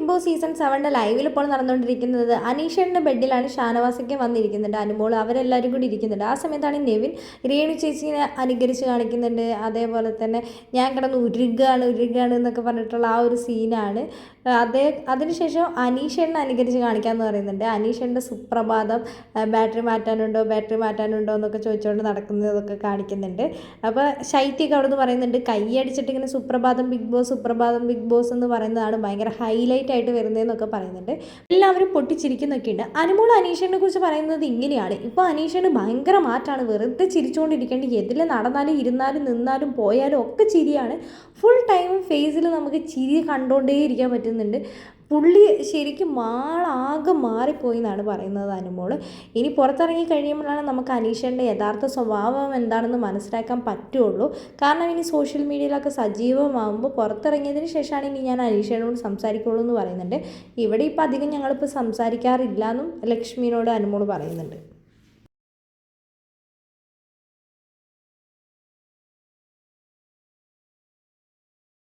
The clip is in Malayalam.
ബിഗ് ബോസ് സീസൺ സെവന്റെ ലൈവിൽ ഇപ്പോൾ നടന്നുകൊണ്ടിരിക്കുന്നത്. അനീഷേന്റെ ബെഡിലാണ് ഷാനവാസയ്ക്ക് വന്നിരിക്കുന്നുണ്ട്. അനുമോൾ അവരെല്ലാവരും കൂടി ഇരിക്കുന്നുണ്ട്. ആ സമയത്താണ് നെവിൻ രേണു ചേച്ചിനെ അനുകരിച്ച് കാണിക്കുന്നുണ്ട്. അതേപോലെ തന്നെ ഞാൻ കിടന്ന് ഉരുകാണ് ഉരുകാണ് എന്നൊക്കെ പറഞ്ഞിട്ടുള്ള ആ ഒരു സീനാണ്. അതേ അതിനുശേഷം അനീഷേണ്ണ അനുകരിച്ച് കാണിക്കാമെന്ന് പറയുന്നുണ്ട്. അനീഷേന്റെ സുപ്രഭാതം ബാറ്ററി മാറ്റാനുണ്ടോ ബാറ്ററി മാറ്റാനുണ്ടോ എന്നൊക്കെ ചോദിച്ചുകൊണ്ട് നടക്കുന്നതൊക്കെ കാണിക്കുന്നുണ്ട്. അപ്പോൾ ശൈത്യൊക്കെ അവിടെ നിന്ന് പറയുന്നുണ്ട് കൈയടിച്ചിട്ട് ഇങ്ങനെ സുപ്രഭാതം ബിഗ് ബോസ് സുപ്രഭാതം ബിഗ് ബോസ് എന്ന് പറയുന്നതാണ് ഭയങ്കര ഹൈലൈറ്റ് ആയിട്ട് വരുന്നതെന്നൊക്കെ പറയുന്നുണ്ട്. എല്ലാവരും പൊട്ടിച്ചിരിക്കുന്നൊക്കെ ഉണ്ട് അനുമോൾ അനീഷനെ കുറിച്ച് പറയുന്നത് ഇങ്ങനെയാണ്. ഇപ്പോൾ അനീഷന് ഭയങ്കര മാറ്റാണ്. വെറുതെ ചിരിച്ചുകൊണ്ടിരിക്കേണ്ട എതിൽ നടന്നാലും ഇരുന്നാലും നിന്നാലും പോയാലും ഒക്കെ ചിരിയാണ്. ഫുൾ ടൈം ഫേസിൽ നമുക്ക് ചിരി കണ്ടുകൊണ്ടേ ഇരിക്കാൻ പറ്റുന്നുണ്ട്. പുള്ളി ശരിക്കും മാളാകെ മാറിപ്പോയി എന്നാണ് പറയുന്നത് അനുമോൾ ഇനി പുറത്തിറങ്ങി കഴിയുമ്പോഴാണ് നമുക്ക് അനീഷന്റെ യഥാർത്ഥ സ്വഭാവം എന്താണെന്ന് മനസ്സിലാക്കാൻ പറ്റുള്ളൂ. കാരണം ഇനി സോഷ്യൽ മീഡിയയിലൊക്കെ സജീവമാകുമ്പോൾ പുറത്തിറങ്ങിയതിന് ശേഷമാണ് ഇനി ഞാൻ അനീഷയോട് സംസാരിക്കുള്ളൂ എന്ന് പറയുന്നുണ്ട്. ഇവിടെ ഇപ്പോൾ അധികം ഞങ്ങളിപ്പോൾ സംസാരിക്കാറില്ല എന്നും ലക്ഷ്മിയോട് അനുമോൾ പറയുന്നുണ്ട്.